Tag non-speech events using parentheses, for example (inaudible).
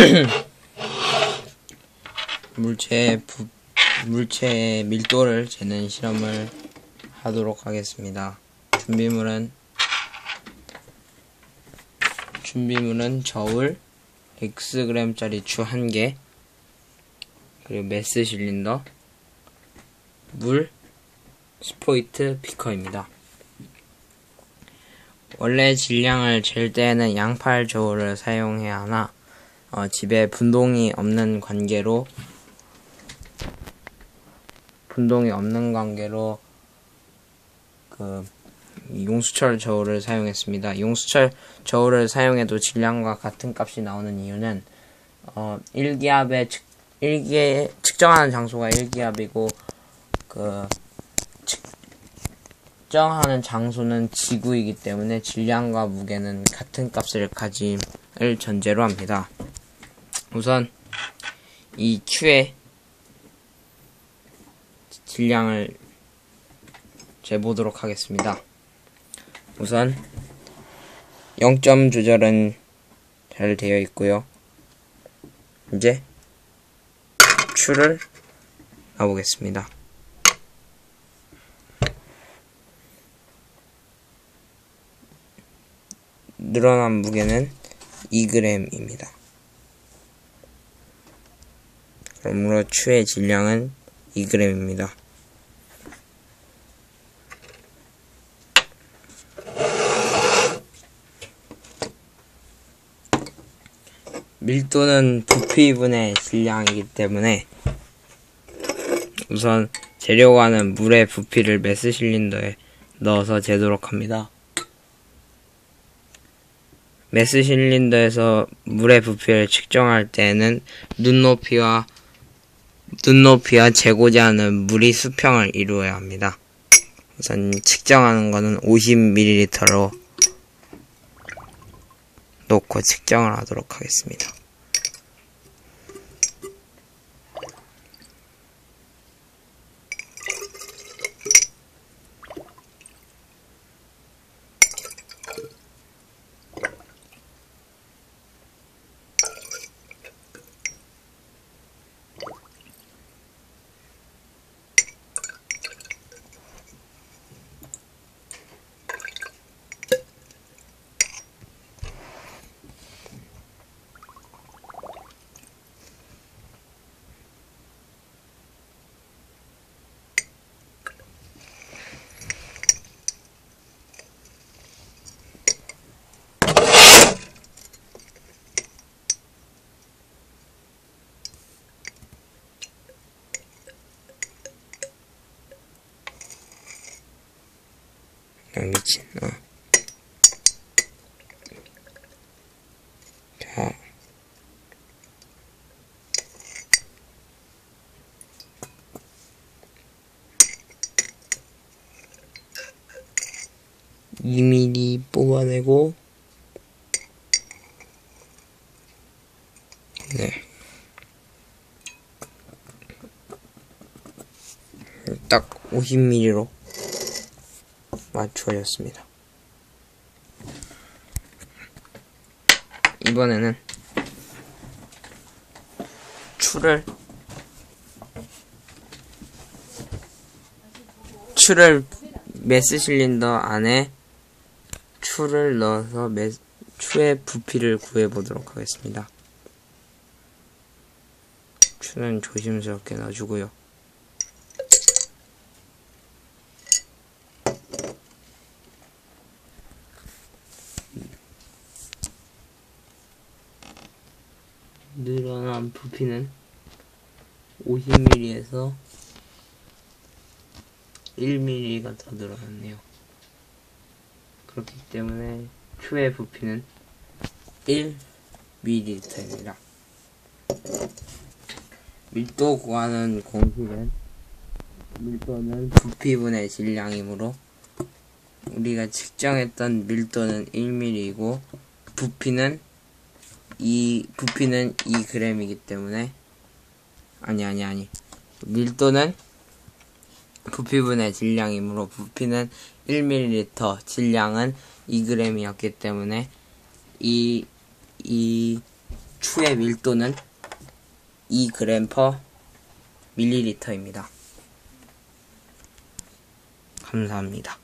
(coughs) 물체 부, 물체의 밀도를 재는 실험을 하도록 하겠습니다. 준비물은 준비물은 저울 Xg짜리 추 1개 그리고 메스 실린더 물 스포이트 비커입니다. 원래 질량을 잴 때에는 양팔 저울을 사용해야 하나 어, 집에 분동이 없는 관계로 분동이 없는 관계로 그 용수철 저울을 사용했습니다. 용수철 저울을 사용해도 질량과 같은 값이 나오는 이유는 어, 1기압의 측, 1기 측정하는 장소가 1기압이고 그 측정하는 장소는 지구이기 때문에 질량과 무게는 같은 값을 가짐을 전제로 합니다. 우선 이 Q의 질량을 재보도록 하겠습니다. 우선 0점 조절은 잘 되어 있고요. 이제 추를 놔보겠습니다. 늘어난 무게는 2g입니다. 그러므로 추의 질량은 2g입니다. 밀도는 부피분의 질량이기 때문에 우선 재료와는 물의 부피를 메스 실린더에 넣어서 재도록 합니다. 메스 실린더에서 물의 부피를 측정할 때에는 눈높이와 눈높이와 않은 물이 수평을 이루어야 합니다. 우선 측정하는 것은 50ml로 놓고 측정을 하도록 하겠습니다. 아, 미친, 어. 자. 이 m 리 뽑아내고, 네. 딱 50ml로 맞춰졌습니다. 이번에는 추를 추를 메스 실린더 안에 추를 넣어서 메, 추의 부피를 구해 보도록 하겠습니다. 추는 조심스럽게 넣어주고요. 늘어난 부피는 50mm에서 1mm가 더 늘어났네요. 그렇기 때문에 추의 부피는 1ml입니다. 밀도 구하는 공식은 밀도는 부피분의 질량이므로 우리가 측정했던 밀도는 1mm이고 부피는 이 부피는 2g이기 때문에 아니 아니 아니 밀도는 부피분의 질량이므로 부피는 1ml 질량은 2g이었기 때문에 이, 이 추의 밀도는 2g per 밀리리터입니다. 감사합니다.